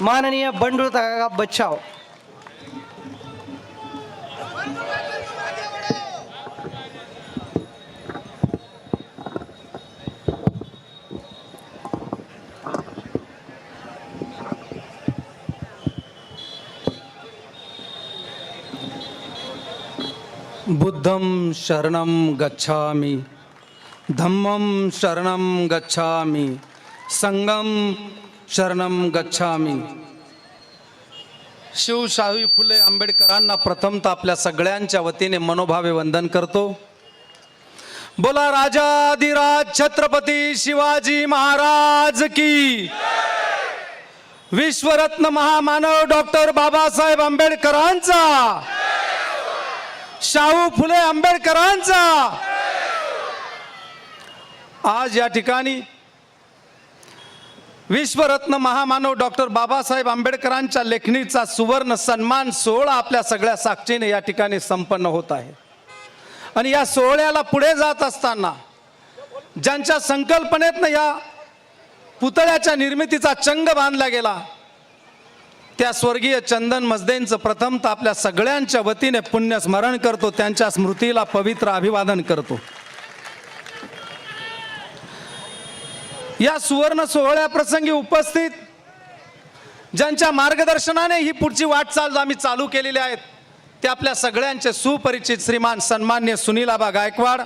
माननीय बंडू काका बच्चाव बुद्धं शरणं गच्छामि धम्मं शरणं गच्छामि संगम शरणं गच्छामि. शिवशाही फुले आंबेडकरांना प्रथमतः आपल्या सगळ्यांच्या वतीने मनोभावे वंदन करतो. बोला राजाधिराज छत्रपती शिवाजी महाराज की. विश्वरत्न महामानव डॉक्टर बाबासाहेब आंबेडकरांचा. शाहू फुले आंबेडकरांचा. आज या ठिकाणी विश्वरत्न महामानव डॉक्टर बाबासाहेब आंबेडकरांच्या लेखणीचा सुवर्ण सन्मान सोहळा आपल्या सगळ्या साक्षीने या ठिकाणी संपन्न होत आहे. आणि या सोहळ्याला पुढे जात असताना ज्यांच्या संकल्पनेतनं या पुतळ्याच्या निर्मितीचा चंग बांधला गेला त्या स्वर्गीय चंदन मजदेंचं प्रथमतः आपल्या सगळ्यांच्या वतीने पुण्य स्मरण करतो त्यांच्या स्मृतीला पवित्र अभिवादन करतो. या सुवर्ण सोहळ्याप्रसंगी उपस्थित ज्यांच्या मार्गदर्शनाने ही पुढची वाटचाल आम्ही चालू केलेली आहेत ते आपल्या सगळ्यांचे सुपरिचित श्रीमान सन्मान्य सुनीलाबा गायकवाड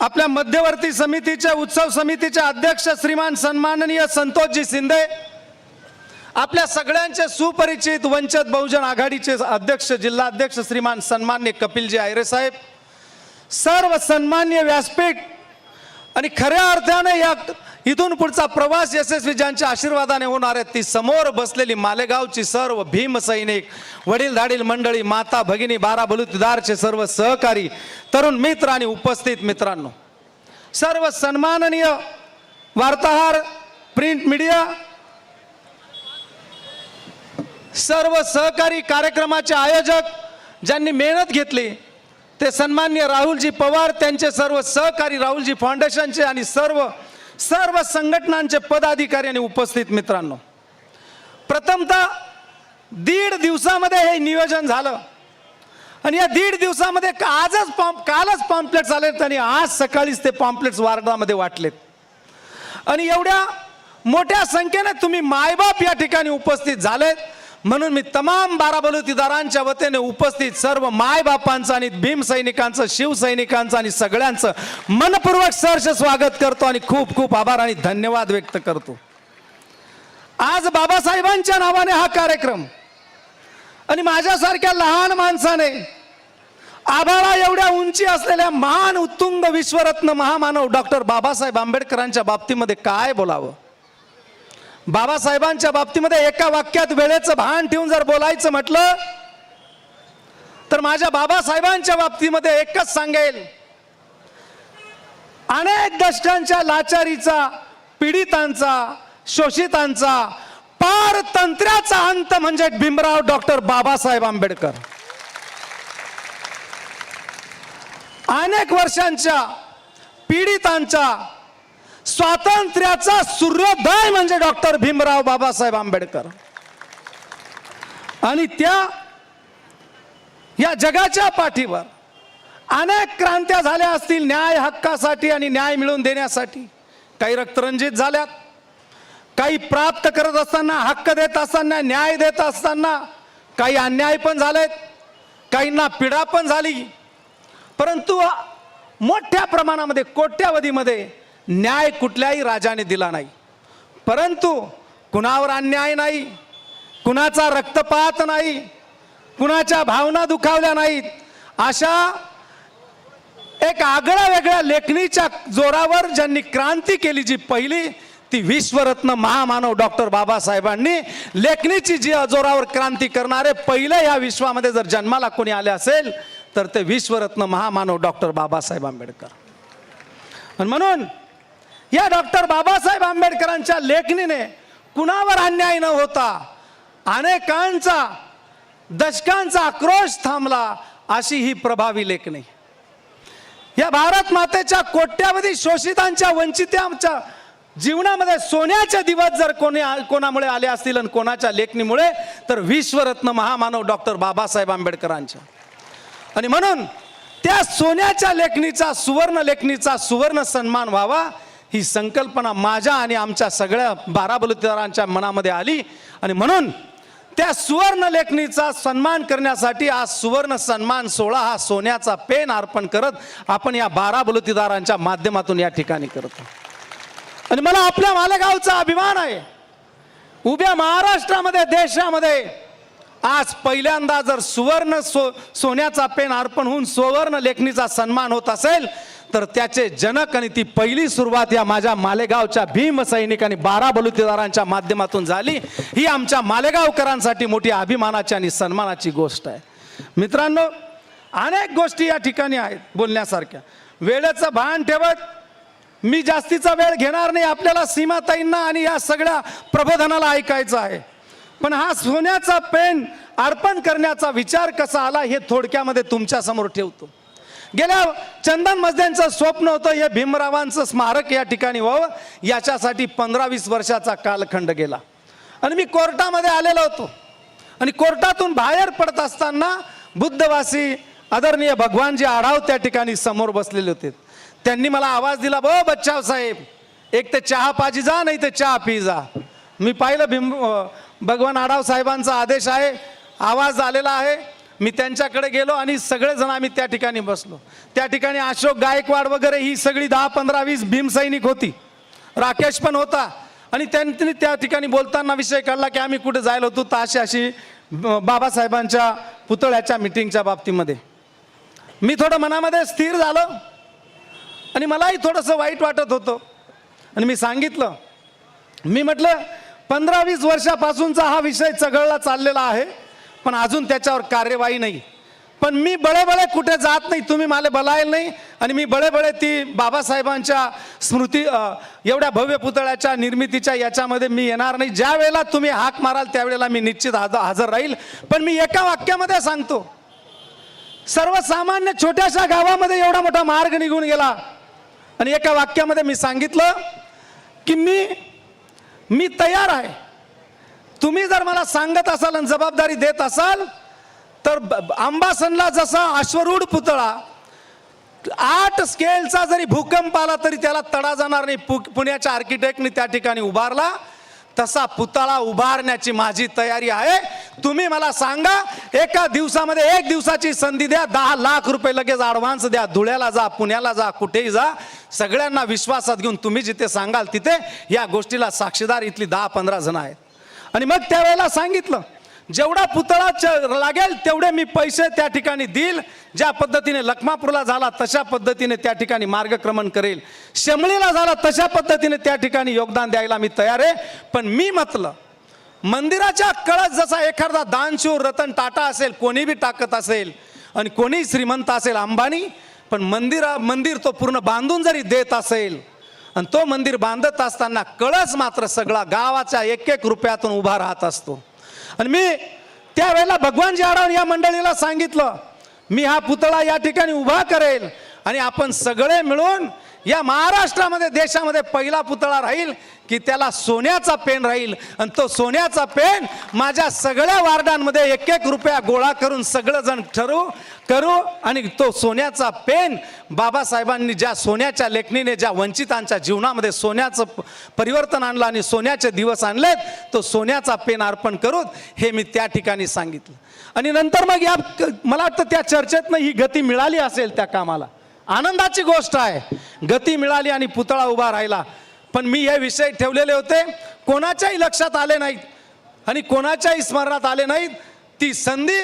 आपल्या मध्यवर्ती समितीच्या उत्सव समितीचे अध्यक्ष श्रीमान सन्माननीय संतोषजी शिंदे आपल्या सगळ्यांचे सुपरिचित वंचित बहुजन आघाडीचे अध्यक्ष जिल्हाध्यक्ष श्रीमान सन्मान्य कपिलजी आयरे साहेब सर्व सन्मान्य व्यासपीठ आणि खऱ्या अर्थाने या इथून पुढचा प्रवास यशस्वी ज्यांच्या आशीर्वादाने होणार आहेत ती समोर बसलेली मालेगावची सर्व भीम सैनिक वडील धाडील मंडळी माता भगिनी बारा बलुतदारचे सर्व सहकारी तरुण मित्र आणि उपस्थित मित्रांनो. सर्व सन्माननीय वार्ताहर प्रिंट मीडिया सर्व सहकारी कार्यक्रमाचे आयोजक ज्यांनी मेहनत घेतली ते सन्मान्य राहुलजी पवार त्यांचे सर्व सहकारी राहुलजी फाउंडेशनचे आणि सर्व सर्व संघटनांचे पदाधिकारी आणि उपस्थित मित्रांनो. प्रथमतः दीड दिवसामध्ये हे नियोजन झालं. आणि या दीड दिवसामध्ये का- आजच पॉम्प कालच पॉम्पलेट्स आलेत आणि आज सकाळीच ते पॉम्पलेट्स वार्डामध्ये वाटलेत. आणि एवढ्या मोठ्या संख्येने तुम्ही मायबाप या ठिकाणी उपस्थित झालेत. म्हणून मी तमाम बारा बलुतीदारांच्या वतीने उपस्थित सर्व मायबापांचं आणि भीम सैनिकांचं शिवसैनिकांचं आणि सगळ्यांचं मनपूर्वक सहर्ष स्वागत करतो आणि खूप खूप आभार आणि धन्यवाद व्यक्त करतो. आज बाबासाहेबांच्या नावाने हा कार्यक्रम आणि माझ्यासारख्या लहान माणसाने आभाळा एवढ्या उंची असलेल्या महान उत्तुंग विश्वरत्न महामानव डॉक्टर बाबासाहेब आंबेडकरांच्या बाबतीमध्ये काय बोलावं? बाबासाहेबांच्या बाबतीमध्ये एका वाक्यात वेळेचं भान ठेवून जर बोलायचं म्हटलं तर माझ्या बाबासाहेबांच्या बाबतीमध्ये एकच सांगेल. अनेक दशकांच्या लाचारीचा पीडितांचा शोषितांचा पारतंत्र्याचा अंत म्हणजे भीमराव डॉक्टर बाबासाहेब आंबेडकर. अनेक वर्षांच्या पीडितांच्या स्वातंत्र्याचा सूर्योदय म्हणजे डॉक्टर भीमराव बाबासाहेब आंबेडकर. आणि त्या या जगाच्या पाठीवर अनेक क्रांत्या झाल्या असतील न्याय हक्कासाठी आणि न्याय मिळवून देण्यासाठी. काही रक्तरंजित झाल्यात. काही प्राप्त करत असताना हक्क देत असताना न्याय देत असताना काही अन्याय पण झालेत. काहींना पीडा पण झाली. परंतु मोठ्या प्रमाणामध्ये कोट्यावधीमध्ये न्याय कुठल्याही राजाने दिला नाही. परंतु कुणावर अन्याय नाही कुणाचा रक्तपात नाही कुणाच्या भावना दुखावल्या नाहीत अशा एक आगळ्या वेगळ्या लेखणीच्या जोरावर ज्यांनी क्रांती केली जी पहिली ती विश्वरत्न महामानव डॉक्टर बाबासाहेबांनी लेखणीची जी जोरावर क्रांती करणारे पहिले या विश्वामध्ये जर जन्माला कोणी आले असेल तर ते विश्वरत्न महामानव डॉक्टर बाबासाहेब आंबेडकर. म्हणून या डॉक्टर बाबासाहेब आंबेडकरांच्या लेखणीने कुणावर अन्याय न होता अनेकांचा दशकांचा आक्रोश थांबला अशी ही प्रभावी लेखणी. या भारत मातेच्या कोट्यावधी शोषितांच्या वंचितांच्या जीवनामध्ये सोन्याचे दिवस जर कोणी कोणामुळे आले असतील आणि कोणाच्या लेखणीमुळे तर विश्वरत्न महामानव डॉक्टर बाबासाहेब आंबेडकरांच्या. आणि म्हणून त्या सोन्याच्या लेखणीचा सुवर्ण लेखणीचा सुवर्ण सन्मान व्हावा ही संकल्पना माझ्या आणि आमच्या सगळ्या बारा बलुतेदारांच्या मनामध्ये आली. आणि म्हणून त्या सुवर्ण लेखणीचा सन्मान करण्यासाठी आज सुवर्ण सन्मान सोहळा हा सोन्याचा पेन अर्पण करत आपण या बारा बलुतेदारांच्या माध्यमातून या ठिकाणी करतो आणि मला आपल्या मालेगावचा अभिमान आहे. उभ्या महाराष्ट्रामध्ये देशामध्ये आज पहिल्यांदा जर सुवर्ण सो सोन्याचा पेन अर्पण होऊन सुवर्ण लेखणीचा सन्मान होत असेल तर त्याचे जनक आणि ती पहिली सुरुवात या माझ्या मालेगावच्या भीम सैनिक आणि बारा बलुतेदारांच्या माध्यमातून झाली. ही आमच्या मालेगावकरांसाठी मोठी अभिमानाची आणि सन्मानाची गोष्ट आहे. मित्रांनो अनेक गोष्टी या ठिकाणी आहेत बोलण्यासारख्या. वेळेचं भान ठेवत मी जास्तीचा वेळ घेणार नाही आपल्याला सीमाताईंना आणि या सगळ्या प्रबोधनाला ऐकायचं आहे. पण हा सोन्याचा पेन अर्पण करण्याचा विचार कसा आला हे थोडक्यामध्ये तुमच्यासमोर ठेवतो. गेल्या चंदन मजद्यांचं स्वप्न होतं हे भीमरावांचं स्मारक या ठिकाणी व्हावं याच्यासाठी पंधरा वीस वर्षाचा कालखंड गेला. आणि मी कोर्टामध्ये आलेलो होतो. आणि कोर्टातून बाहेर पडत असताना बुद्धवासी आदरणीय भगवानजी आढाव त्या ठिकाणी समोर बसलेले होते. त्यांनी मला आवाज दिला ब बच्चाव साहेब एक तर चहा पाजी जा नाही तर चहा पी जा. मी पाहिलं भीम भगवान आढाव साहेबांचा आदेश आहे आवाज आलेला आहे. मी त्यांच्याकडे गेलो आणि सगळेजण आम्ही त्या ठिकाणी बसलो. त्या ठिकाणी अशोक गायकवाड वगैरे ही सगळी दहा पंधरा वीस भीमसैनिक होती. राकेश पण होता. आणि त्यांनी त्या ठिकाणी बोलताना विषय काढला की आम्ही कुठे जायला होतो? तर अशी अशी ब- बाबासाहेबांच्या पुतळ्याच्या मिटिंगच्या बाबतीमध्ये. मी थोडं मनामध्ये स्थिर झालो. आणि मलाही थोडंसं वाईट वाटत होतं. आणि मी सांगितलं मी म्हटलं पंधरा वीस वर्षापासूनचा हा विषय चघळला चाललेला आहे. पण अजून त्याच्यावर कार्यवाही नाही. पण मी बळेबळे कुठे जात नाही तुम्ही मला बोलायला नाही आणि मी बळेबळे ती बाबासाहेबांच्या स्मृती एवढ्या भव्य पुतळ्याच्या निर्मितीच्या याच्यामध्ये मी येणार नाही. ज्या वेळेला तुम्ही हाक माराल त्यावेळेला मी निश्चित हजर हजर राहील. पण मी एका वाक्यामध्ये सांगतो सर्वसामान्य छोट्याशा गावामध्ये एवढा मोठा मार्ग निघून गेला. आणि एका वाक्यामध्ये मी सांगितलं की मी मी तयार आहे. तुम्ही जर मला सांगत असाल आणि जबाबदारी देत असाल तर ब- जसा अश्वरूढ पुतळा आठ स्केलचा जरी भूकंप आला तरी त्याला तडा जाणार नाही. पु पुण्याच्या आर्किटेक्टनी त्या ठिकाणी उभारला. तसा पुतळा उभारण्याची माझी तयारी आहे. तुम्ही मला सांगा एका दिवसामध्ये एक दिवसाची संधी द्या. दहा लाख रुपये लगेच ॲडव्हान्स द्या. धुळ्याला जा पुण्याला जा कुठेही जा. सगळ्यांना विश्वासात घेऊन तुम्ही जिथे सांगाल तिथे या गोष्टीला साक्षीदार इथली दहा पंधरा जण आहेत. आणि मग त्यावेळेला सांगितलं जेवढा पुतळा च- लागेल तेवढे मी पैसे त्या ठिकाणी देईल. ज्या पद्धतीने लखमापूरला झाला तशा पद्धतीने त्या ठिकाणी मार्गक्रमण करेल. शेमळीला झाला तशा पद्धतीने त्या ठिकाणी योगदान द्यायला मी तयार आहे. पण मी म्हटलं मंदिराच्या कळस जसा एखादा दानशूर रतन टाटा असेल कोणी बी टाकत असेल आणि कोणी श्रीमंत असेल अंबानी पण मंदिरा मंदिर तो पूर्ण बांधून जरी देत असेल आणि तो मंदिर बांधत असताना कळस मात्र सगळा गावाच्या एक एक रुपयातून उभा राहत असतो. आणि मी त्यावेळेला भगवानजी जाडव या मंडळीला सांगितलं मी हा पुतळा या ठिकाणी उभा करेल आणि आपण सगळे मिळून या महाराष्ट्रामध्ये देशामध्ये पहिला पुतळा राहील की त्याला सोन्याचा पेन राहील. आणि तो सोन्याचा पेन माझ्या सगळ्या वार्डांमध्ये एक एक रुपया गोळा करून सगळंजण ठरवू करू आणि तो सोन्याचा पेन बाबासाहेबांनी ज्या सोन्याच्या लेखणीने ज्या वंचितांच्या जीवनामध्ये सोन्याचं परिवर्तन आणलं आणि सोन्याचे दिवस आणलेत तो सोन्याचा पेन अर्पण करू हे मी त्या ठिकाणी सांगितलं. आणि नंतर मग या मला वाटतं त्या चर्चेतनं ही गती मिळाली असेल त्या कामाला. आनंदाची गोष्ट आहे. गती मिळाली आणि पुतळा उभा राहिला. पण मी हे विषय ठेवलेले होते कोणाच्याही लक्षात आले नाहीत आणि कोणाच्याही स्मरणात आले नाहीत. ती संधी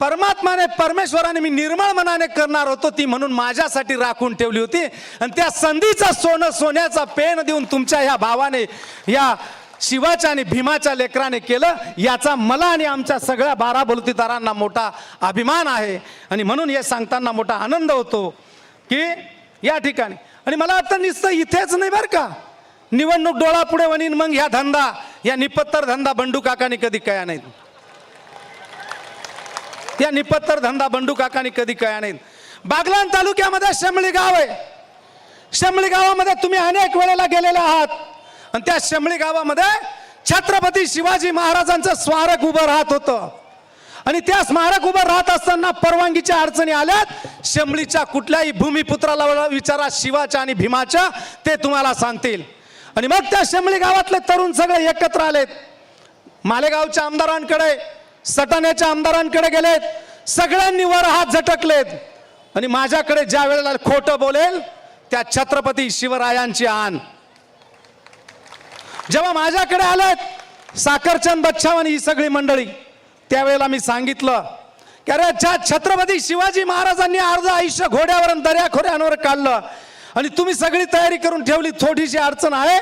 परमात्माने परमेश्वराने मी निर्मळ मनाने करणार होतो ती म्हणून माझ्यासाठी राखून ठेवली होती. आणि त्या संधीचा सोनं सोन्याचा पेन देऊन तुमच्या ह्या भावाने या शिवाच्या आणि भीमाच्या लेकराने केलं याचा मला आणि आमच्या सगळ्या बारा बलुतीदारांना मोठा अभिमान आहे. आणि म्हणून हे सांगताना मोठा आनंद होतो. की या ठिकाणी. आणि मला आता निसतं इथेच नाही बरं का. निवडणूक डोळा पुढे वणीन मग ह्या धंदा या निपत्तर धंदा बंडू काकाने कधी कया नाहीत. या निपत्तर धंदा बंडू काकाने कधी कया नाहीत. बागलान तालुक्यामध्ये शेमळी गाव आहे. शेमळी गावामध्ये तुम्ही अनेक वेळेला गेलेले आहात. आणि त्या शेमळी गावामध्ये छत्रपती शिवाजी महाराजांचं स्मारक उभं राहत होतं. आणि त्या स्मारक उभं राहत असताना परवानगीच्या अडचणी आल्यात. शमळीच्या कुठल्याही भूमिपुत्राला विचारा शिवाच्या आणि भीमाच्या ते तुम्हाला सांगतील. आणि मग त्या शमळी गावातले तरुण सगळे एकत्र आलेत. मालेगावच्या आमदारांकडे सटाण्याच्या आमदारांकडे गेलेत. सगळ्यांनी वर हात झटकलेत. आणि माझ्याकडे ज्या वेळेला खोटं बोलेल त्या छत्रपती शिवरायांची आण. जेव्हा माझ्याकडे आलेत साखरचंद बच्छाव आणि ही सगळी मंडळी. त्यावेळेला मी सांगितलं की अरे ज्या छत्रपती शिवाजी महाराजांनी अर्ध आयुष्य घोड्यावर आणि दर्याखोऱ्यांवर काढलं आणि तुम्ही सगळी तयारी करून ठेवली थोडीशी अडचण आहे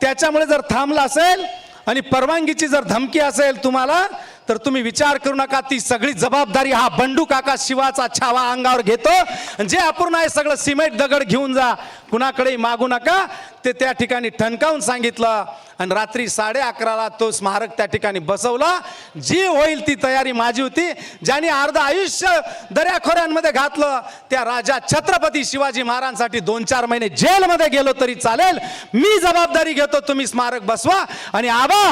त्याच्यामुळे जर थांबला असेल आणि परवानगीची जर धमकी असेल तुम्हाला तर तुम्ही विचार करू नका ती सगळी जबाबदारी हा बंडू काका शिवाचा छावा अंगावर घेतो. जे अपूर्ण आहे सगळं सिमेंट दगड घेऊन जा. कुणाकडेही मागू नका. ते त्या ठिकाणी ठणकावून सांगितलं. आणि रात्री साडे अकराला तो स्मारक त्या ठिकाणी बसवला. जी होईल ती तयारी माझी होती. ज्यांनी अर्ध आयुष्य दर्याखोऱ्यांमध्ये घातलं त्या राजा छत्रपती शिवाजी महाराजांसाठी दोन चार महिने जेलमध्ये गेलो तरी चालेल. मी जबाबदारी घेतो तुम्ही स्मारक बसवा. आणि आबा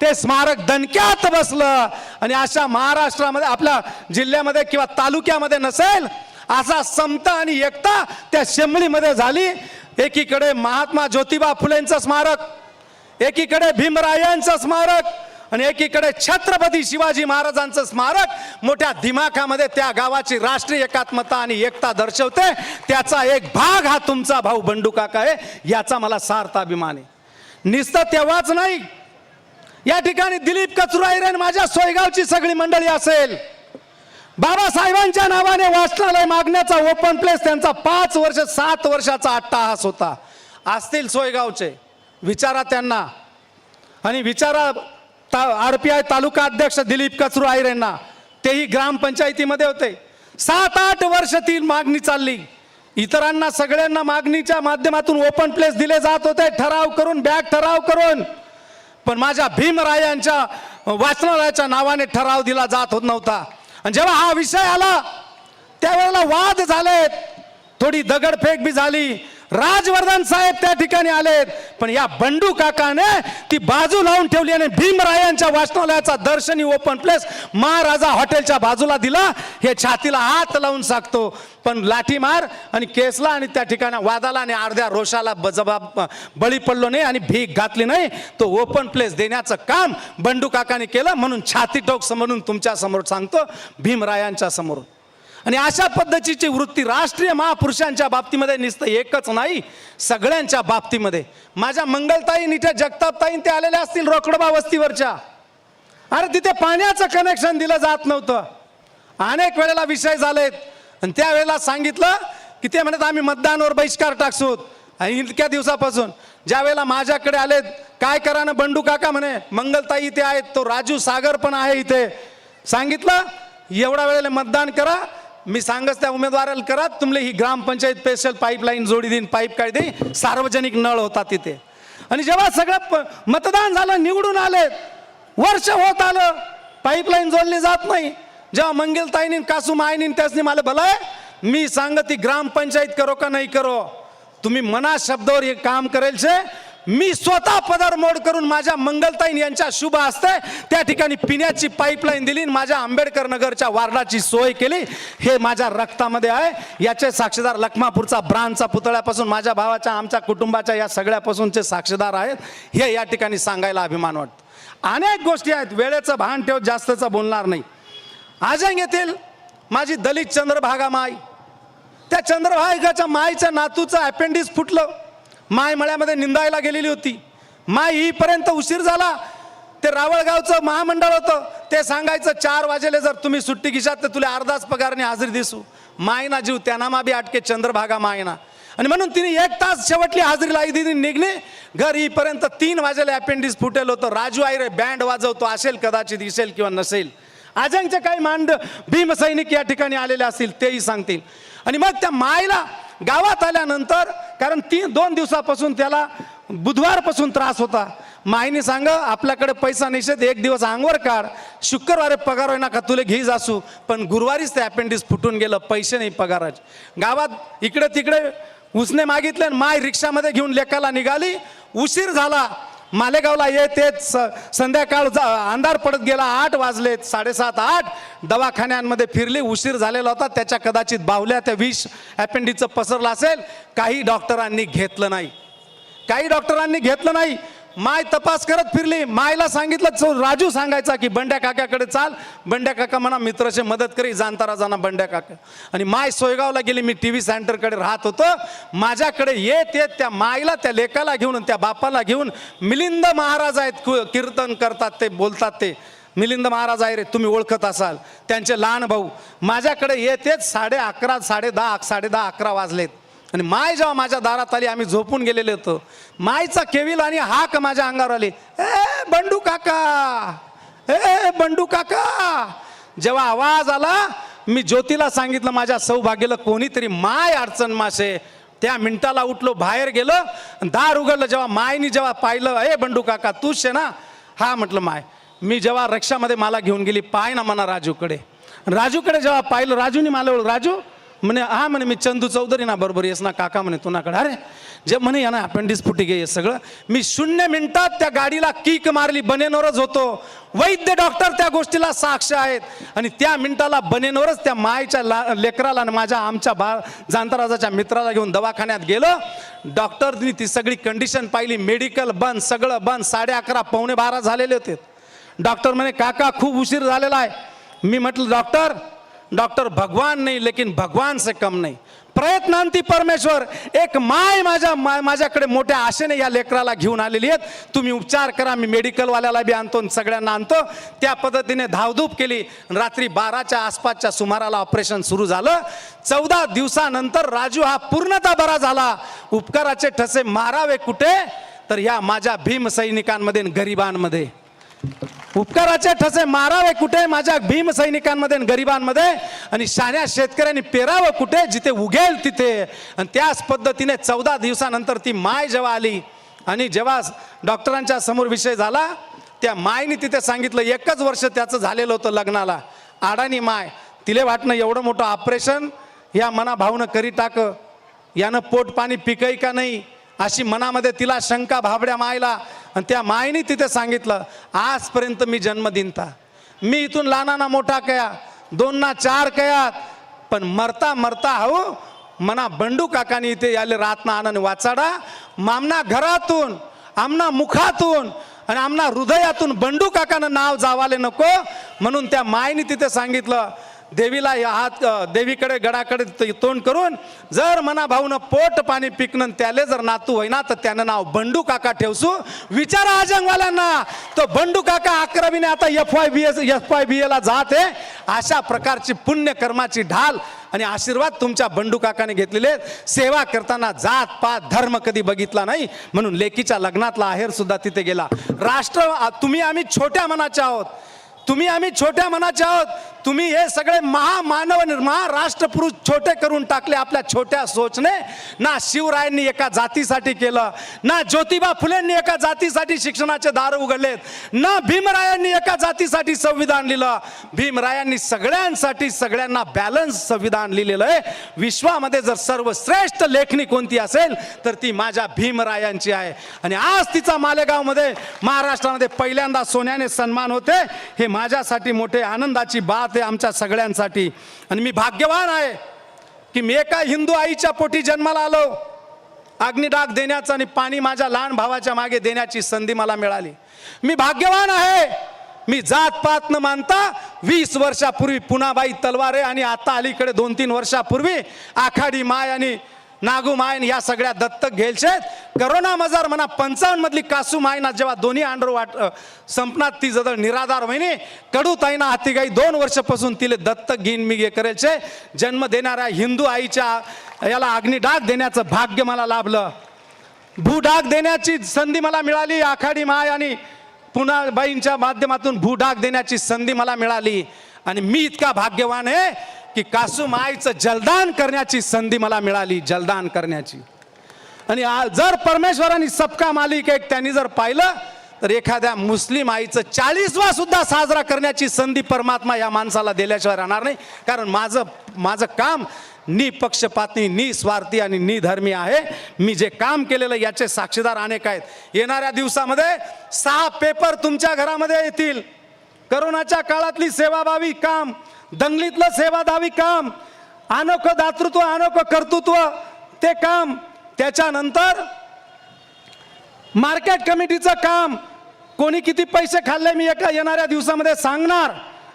ते स्मारक दणक्यात बसलं. आणि अशा महाराष्ट्रामध्ये आपल्या जिल्ह्यामध्ये किंवा तालुक्यामध्ये नसेल असा समता आणि एकता त्या शेंबळीमध्ये झाली. एकीकडे महात्मा ज्योतिबा फुलेंचं स्मारक एकीकडे भीमरायांचं स्मारक आणि एकीकडे छत्रपती शिवाजी महाराजांचं स्मारक. मोठ्या दिमाखामध्ये त्या गावाची राष्ट्रीय एकात्मता आणि एकता दर्शवते. त्याचा एक भाग हा तुमचा भाऊ बंडू काका आहे याचा मला सार्थ अभिमान आहे. निसतं तेव्हाच नाही या ठिकाणी दिलीप कचुराईरन माझ्या सोयगावची सगळी मंडळी असेल. बाबासाहेबांच्या नावाने वाचनालय मागण्याचा ओपन प्लेस त्यांचा पाच वर्ष सात वर्षाचा अट्टाहास होता. असतील सोयगावचे. विचारा त्यांना. आणि विचारा आर पी आय तालुका अध्यक्ष दिलीप कचरू आयरेंना तेही ग्रामपंचायतीमध्ये होते. सात आठ वर्ष ती मागणी चालली. इतरांना सगळ्यांना मागणीच्या माध्यमातून ओपन प्लेस दिले जात होते. ठराव करून बॅग ठराव करून. पण माझ्या भीमरायांच्या वाचनालयाच्या नावाने ठराव दिला जात होत नव्हता. आणि जेव्हा हा विषय आला त्यावेळेला वाद झालेत. थोडी दगडफेक बी झाली. राजवर्धन साहेब त्या ठिकाणी आलेत. पण या बंडू काकाने ती बाजू लावून ठेवली आणि भीमरायांच्या वाचनालयाचा दर्शनी ओपन प्लेस महाराजा हॉटेलच्या बाजूला दिला. हे छातीला हात लावून सांगतो. पण लाठी मार आणि केसला आणि त्या ठिकाणी वादाला आणि अर्ध्या रोषाला ब- जबाब बळी पडलो नाही आणि भीक घातली नाही. तो ओपन प्लेस देण्याचं काम बंडू काकाने केलं म्हणून छाती टोक म्हणून तुमच्यासमोर सांगतो. भीमरायांच्या समोर. आणि अशा पद्धतीची वृत्ती राष्ट्रीय महापुरुषांच्या बाबतीमध्ये निसतं एकच नाही सगळ्यांच्या बाबतीमध्ये. माझ्या मंगलताईन इथे जगतापताईन ते आलेले असतील रोकडोबा वस्तीवरच्या. अरे तिथे पाण्याचं कनेक्शन दिलं जात नव्हतं. अनेक वेळेला विषय झालेत. आणि त्यावेळेला सांगितलं की ते म्हणत आम्ही मतदानावर बहिष्कार टाकसू आणि इतक्या दिवसापासून ज्या वेळेला माझ्याकडे आलेत काय करा ना बंडू काका? म्हणे मंगलताई इथे आहेत तो राजू सागर पण आहे इथे. सांगितलं एवढ्या वेळेला मतदान करा मी सांगच त्या उमेदवाराला करा तुमले ही ग्रामपंचायत स्पेशल पाईपलाईन जोडी देईन पाईप काय देईन. सार्वजनिक नळ होता तिथे. आणि जेव्हा सगळं प- मतदान झालं निवडून आले वर्ष होत आलं पाईपलाईन जोडली जात नाही. जेव्हा मंगलताईनी कासू मायनी त्यासनी मला भलाय मी सांगत ती ग्रामपंचायत करो का नाही करो? तुम्ही मना शब्दावर हे काम करेल छे मी स्वतः पदर मोड करून माझ्या मंगलताईन यांच्या शुभ असते त्या ठिकाणी पिण्याची पाईपलाईन दिली आणि माझ्या आंबेडकर नगरच्या वार्डाची सोय केली. हे माझ्या रक्तामध्ये आहे. याचे साक्षीदार लखमापूरचा ब्रांचा पुतळ्यापासून माझ्या भावाच्या आमच्या कुटुंबाच्या या सगळ्यापासूनचे साक्षीदार आहेत. हे या ठिकाणी सांगायला अभिमान वाटतो. अनेक गोष्टी आहेत. वेळेचं भान ठेव जास्तचं बोलणार नाही. आजंग येथील माझी दलित चंद्रभागा माई. त्या चंद्रभागाच्या माईच्या नातूचं अपेंडिक्स फुटलं. माय मळ्यामध्ये निंदायला गेलेली होती. माय ईपर्यंत उशीर झाला. ते रावळगावचं महामंडळ होतं. ते सांगायचं चार वाजेले जर तुम्ही सुट्टी घेशात तर तुला अर्धाच पगारने हजेरी दिसू. मायना जीव त्यांना मा बी अटके चंद्रभागा मायना. आणि म्हणून तिने एक तास शेवटली हजेरी लाई दिली निघणे घर येईपर्यंत तीन वाजेला अपेंडिक्स फुटेल होतं. राजू आयरे बँड वाजवतो. असेल कदाचित दिसेल किंवा नसेल. आजंगचे काही मांड भीमसैनिक या ठिकाणी आलेले असतील तेही सांगतील. आणि मग त्या मायला गावात आल्यानंतर कारण तीन दोन दिवसापासून त्याला बुधवारपासून त्रास होता. माईने सांग आपल्याकडे पैसा निषेध एक दिवस अंगवर काढ. शुक्रवारी पगार होईना का तुले घेई जासू? पण गुरुवारीच ते अपेंडिक्स फुटून गेलं पैसे नाही पगाराचे गावात इकडे तिकडे उसने मागितले आणि माय रिक्षामध्ये घेऊन लेकाला निघाली. उशीर झाला. मालेगावला येत स- संध्याकाळ जा- अंधार पडत गेला आठ वाजलेत साडेसात आठ. दवाखान्यांमध्ये फिरली उशीर झालेला होता. त्याच्या कदाचित बावल्या त्या विष ॲपेंडिकचं पसरलं असेल. काही डॉक्टरांनी घेतलं नाही. काही डॉक्टरांनी घेतलं नाही. माय तपास करत फिरली. मायला सांगितलं चो राजू सांगायचा की बंड्या काकाकडे चाल. बंड्या काका म्हणा मित्राची मदत करी जाणतारा जाणा बंड्या काका. आणि माय सोयगावला गेली मी टी व्ही सेंटरकडे राहत होतो. माझ्याकडे येत येत त्या मायला त्या लेकाला घेऊन त्या बापाला घेऊन मिलिंद महाराज आहेत कीर्तन करतात ते बोलतात ते. मिलिंद महाराज आहे रे तुम्ही ओळखत असाल. त्यांचे लहान भाऊ. माझ्याकडे येत येत साडे अकरा साडे दहा साडे दहा अकरा वाजलेत. आणि माय जेव्हा माझ्या दारात आली आम्ही झोपून गेलेले होतो. मायचा केविल आणि हाक माझ्या अंगावर आली. ए बंडू काका! ए बंडू काका! जेव्हा आवाज आला मी ज्योतीला सांगितलं माझ्या सौभाग्याला कोणीतरी माय अडचण मासे. त्या मिनिटाला उठलो बाहेर गेलो दार उघडलं. जेव्हा मायनी जेव्हा पाहिलं ए बंडू काका तूच आहे ना? हा म्हटलं माय मी जेव्हा रक्षामध्ये मला घेऊन गेली पाय ना म्हणा राजूकडे. राजूकडे जेव्हा पाहिलं राजूनी मला ओळख राजू म्हणे हा म्हणे मी चंदू चौधरी ना बरोबर येस ना काका म्हणे तुनाकडे. अरे जे म्हणे या ना अपेंडिस फुटी गे सगळं. मी शून्य मिनिटात त्या गाडीला किक मारली बनेनवरच होतो. वैद्य डॉक्टर त्या गोष्टीला साक्ष आहेत. आणि त्या मिनिटाला बनेनवरच त्या मायच्या ला लेकराला आणि माझ्या आमच्या बा जांतराजाच्या मित्राला घेऊन दवाखान्यात गेलो. डॉक्टरनी ती सगळी कंडिशन पाहिली मेडिकल बंद सगळं बंद साडे अकरा पावणे बारा झालेले होते. डॉक्टर म्हणे काका खूप उशीर झालेला आहे. मी म्हटलं डॉक्टर डॉक्टर भगवान नाही लेकिन भगवान से कम नाही. प्रयत्नांती परमेश्वर एक माय माझ्या मा- माझ्याकडे मोठ्या आशेने या लेकराला घेऊन आलेली आहेत. तुम्ही उपचार करा मी मेडिकलवाल्याला बी आणतो आणि सगळ्यांना आणतो. त्या पद्धतीने धावधूप केली. रात्री बाराच्या आसपासच्या सुमाराला ऑपरेशन सुरू झालं. चौदा दिवसानंतर राजू हा पूर्णतः बरा झाला. उपकाराचे ठसे मारावे कुठे? तर या माझ्या भीम सैनिकांमध्ये गरिबांमध्ये. उपकाराचे ठसे मारावे कुठे? माझ्या भीम सैनिकांमध्ये आणि गरिबांमध्ये. आणि शाण्या शेतकऱ्यांनी पेरावं कुठे? जिथे उगेल तिथे. आणि त्याच पद्धतीने चौदा दिवसानंतर ती माय जेव्हा आली आणि जेव्हा डॉक्टरांच्या समोर विषय झाला त्या मायने तिथे सांगितलं एकच वर्ष त्याचं झालेलं होतं लग्नाला. आडानी माय तिले वाटणं एवढं मोठं ऑपरेशन? या मना भावनं करी टाक. यानं पोट पाणी पिकई का नाही? अशी मनामध्ये तिला शंका भाबड्या मायला आणि त्या मायनी तिथे सांगितलं आजपर्यंत मी जन्मदिनता मी इथून लहानाना मोठा कया दोन ना चार कयात पण मरता मरता हो मना बंडू काकानी इथे याले रातना आनंद वाचाडा मामना घरातून आमना मुखातून आणि आमना हृदयातून बंडू काकानं नाव जावाले नको म्हणून त्या मायनी तिथे सांगितलं देवीला या हात देवीकडे गडाकडे त- तोंड करून जर मनाभाऊनं पोट पाणी पिकणं त्याले जर नातू होईना तर त्यानं नाव बंडू काका ठेवसू. विचारा आजंगवाल्यांना. तो बंडू काका अकरावीने आता F Y B S F Y B एला जात आहे. अशा प्रकारची पुण्य कर्माची ढाल आणि आशीर्वाद तुमच्या बंडू काकाने घेतलेले आहेत. सेवा करताना जात पात धर्म कधी बघितला नाही म्हणून लेकीच्या लग्नातला आहेर सुद्धा तिथे गेला. राष्ट्र तुम्ही आम्ही छोट्या मनाचे आहोत. तुम्ही आम्ही छोट्या मनाचे आहोत. तुम्ही हे सगळे महामानव महाराष्ट्रपुरुष छोटे करून टाकले आपल्या छोट्या सोचने. ना शिवरायांनी एका जातीसाठी केलं ना ज्योतिबा फुलेंनी एका जातीसाठी शिक्षणाचे दार उघडलेत ना भीमरायांनी एका जातीसाठी संविधान लिहिलं. भीमरायांनी सगळ्यांसाठी सगळ्यांना बॅलन्स संविधान लिहिलेलं आहे. विश्वामध्ये जर सर्वश्रेष्ठ लेखणी कोणती असेल तर ती माझ्या भीमरायांची आहे. आणि आज तिचा मालेगावमध्ये महाराष्ट्रामध्ये पहिल्यांदा सोन्याने सन्मान होते हे माझ्यासाठी मोठे आनंदाची बात आहे आमच्या सगळ्यांसाठी. आणि मी भाग्यवान आहे की मी एका हिंदू आईच्या पोटी जन्माला आलो. अग्निडाग देण्याचं आणि पाणी माझ्या लहान भावाच्या मागे देण्याची संधी मला मिळाली. मी भाग्यवान आहे. मी जात पात न मानता वीस वर्षापूर्वी पुनाबाई तलवारे आणि आता अलीकडे दोन तीन वर्षापूर्वी आखाडी माय आणि नागू मायन या सगळ्या दत्तक घ्यायचे करोना मजार म्हणा पंचावन्न मधली कासू मायना जेव्हा दोन्ही आंडर वाट संपणार संपनात ती जदळ निराधार महिने कडू ताईना हाती गाई दोन वर्षापासून तिले दत्तक घेईन मी हे करायचे जन्म देणाऱ्या हिंदू आईच्या याला अग्निडाग देण्याचं भाग्य मला लाभलं. भूडाग देण्याची संधी मला मिळाली आखाडी माय आणि पुन्हा बाईंच्या माध्यमातून भूडाग देण्याची संधी मला मिळाली. आणि मी इतका भाग्यवान आहे की कासू माईचं जलदान करण्याची संधी मला मिळाली जलदान करण्याची. आणि जर परमेश्वरांनी सबका मालिक एक त्यांनी जर पाहिलं तर एखाद्या मुस्लिम आईचं चाळीसवा सुद्धा साजरा करण्याची संधी परमात्मा या माणसाला दिल्याशिवाय राहणार नाही. कारण माझं माझं काम निपक्षपाती निस्वार्थी आणि निधर्मी आहे. मी जे काम केलेलं याचे साक्षीदार अनेक आहेत. येणाऱ्या दिवसामध्ये सहा पेपर तुमच्या घरामध्ये येतील. करोनाच्या काळातली सेवाभावी काम दंगलीतलं सेवाभावी काम अनोखं दातृत्व अनोखं कर्तृत्व ते काम त्याच्यानंतर मार्केट कमिटीचं काम कोणी किती पैसे खाल्ले मी एका येणाऱ्या दिवसामध्ये सांगणार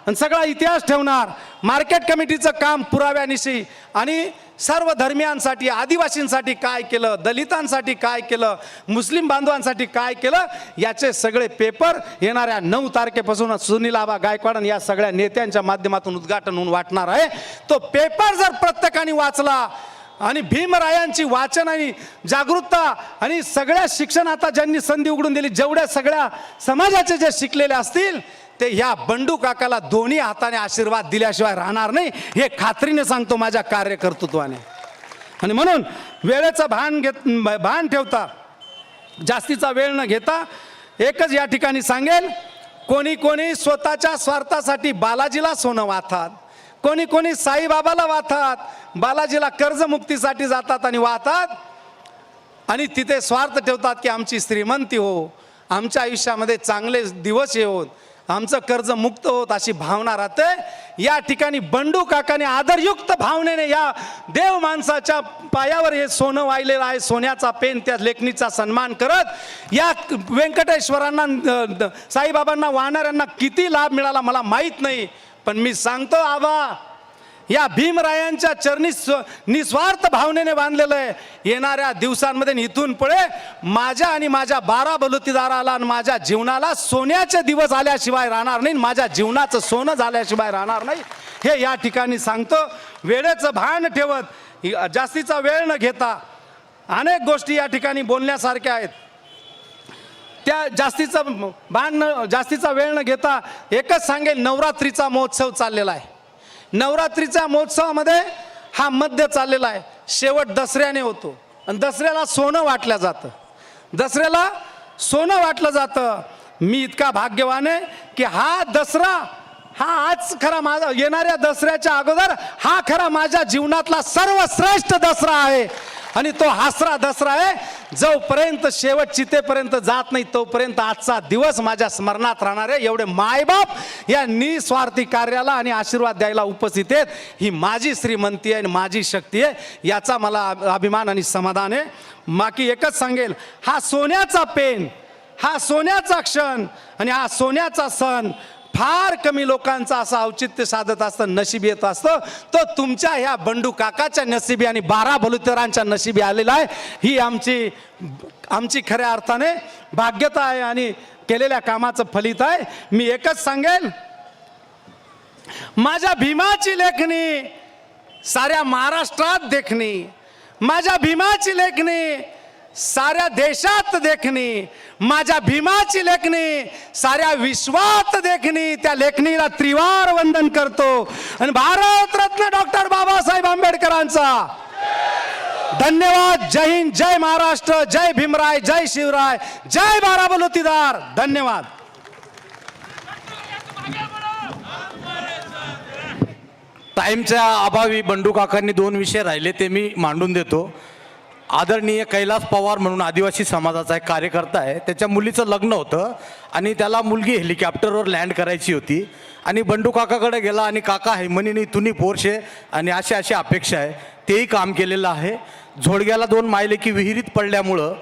आणि सगळा इतिहास ठेवणार. मार्केट कमिटीचं काम पुराव्यानिशी आणि सर्व धर्मियांसाठी आदिवासींसाठी काय केलं दलितांसाठी काय केलं मुस्लिम बांधवांसाठी काय केलं याचे सगळे पेपर येणाऱ्या नऊ तारखेपासून सुनील आबा गायकवाड या सगळ्या नेत्यांच्या माध्यमातून उद्घाटन होऊन वाटणार आहे. तो पेपर जर प्रत्येकाने वाचला आणि भीमरायांची वाचन आणि जागरूकता आणि सगळ्या शिक्षण आता ज्यांनी संधी उघडून दिली जेवढ्या सगळ्या समाजाचे जे शिकलेले असतील ते ह्या बंडू काकाला दोन्ही हाताने आशीर्वाद दिल्याशिवाय राहणार नाही हे खात्रीने सांगतो माझ्या कार्यकर्तृत्वाने. आणि म्हणून वेळेचं भान घेत भान ठेवता जास्तीचा वेळ न घेता एकच या ठिकाणी सांगेल कोणी कोणी स्वतःच्या स्वार्थासाठी बालाजीला सोनं वाहतात कोणी कोणी साईबाबाला वाहतात बालाजीला कर्जमुक्तीसाठी जातात आणि वाहतात आणि तिथे स्वार्थ ठेवतात की आमची श्रीमंती हो आमच्या आयुष्यामध्ये चांगले दिवस येऊन आमचं कर्ज मुक्त होत अशी भावना राहते. या ठिकाणी बंडू काकाने आदरयुक्त भावनेने या देव माणसाच्या पायावर हे सोनं वाहिलेलं आहे. सोन्याचा पेन त्या लेखणीचा सन्मान करत या व्यंकटेश्वरांना द- साईबाबांना वाहणाऱ्यांना किती लाभ मिळाला मला माहीत नाही. पण मी सांगतो आबा या भीमरायांच्या चरणी स्व- निस्वार्थ भावनेने बांधलेलं आहे. येणाऱ्या दिवसांमध्ये इथून पुढे माझ्या आणि माझ्या बारा बलुतीदाराला आणि माझ्या जीवनाला सोन्याचे दिवस आल्याशिवाय राहणार नाही माझ्या जीवनाचं सोनं झाल्याशिवाय राहणार नाही. हे या ठिकाणी सांगतो. वेळेचं भान ठेवत. जास्तीचा वेळ न घेता अनेक गोष्टी या ठिकाणी बोलण्यासारख्या आहेत. त्या जास्तीचं भान न जास्तीचा वेळ न घेता एकच सांगेल नवरात्रीचा महोत्सव चाललेला आहे. नवरात्रीच्या महोत्सवामध्ये हा मध्य चाललेला आहे. शेवट दसऱ्याने होतो. आणि दसऱ्याला सोनं वाटलं जातं. दसऱ्याला सोनं वाटलं जातं. मी इतका भाग्यवान आहे की हा दसरा हा आज खरा माझा येणाऱ्या दसऱ्याच्या अगोदर हा खरा माझ्या जीवनातला सर्वश्रेष्ठ दसरा आहे. आणि तो हासरा दसरा आहे. जोपर्यंत शेवट चितेपर्यंत जात नाही तोपर्यंत आजचा दिवस माझ्या स्मरणात राहणार आहे. एवढे मायबाप या निस्वार्थी कार्याला आणि आशीर्वाद द्यायला उपस्थित आहेत. ही माझी श्रीमंती आहे आणि माझी शक्ती आहे. याचा मला अभिमान आणि समाधान आहे. बाकी एकच सांगेल हा सोन्याचा पेन हा सोन्याचा क्षण आणि हा सोन्याचा सण फार कमी लोकांचं असं औचित्य साधत असतं नशीब येत असतं. तर तुमच्या ह्या बंडू काकाच्या नशिबी आणि बारा बलुतेरांच्या नशिबी आलेला आहे. ही आमची आमची खऱ्या अर्थाने भाग्यता आहे आणि केलेल्या कामाचं फलित आहे. मी एकच सांगेल माझ्या भीमाची लेखणी साऱ्या महाराष्ट्रात देखणी. माझ्या भीमाची लेखणी साऱ्या देशात देखणी माझ्या भीमाची लेखणी साऱ्या विश्वात देखणी त्या लेखणीला त्रिवार वंदन करतो. आणि भारतरत्न डॉक्टर बाबासाहेब आंबेडकरांचा. धन्यवाद जय हिंद जय महाराष्ट्र जय भीमराय जय शिवराय जय बारा बलुतीदार धन्यवाद. टाईमच्या अभावी बंडू काकांनी दोन विषय राहिले ते मी मांडून देतो. आदरणीय कैलास पवार म्हणून आदिवासी समाजाचा एक कार्यकर्ता आहे. त्याच्या मुलीचं लग्न होतं आणि त्याला मुलगी हेलिकॉप्टरवर लँड करायची होती. आणि बंडू काकाकडे गेला आणि काका हैमनीनी तुनी पोरशे आणि अशी अशी अपेक्षा आहे. तेही काम केलेलं आहे. झोडग्याला दोन मायले की विहिरीत पडल्यामुळं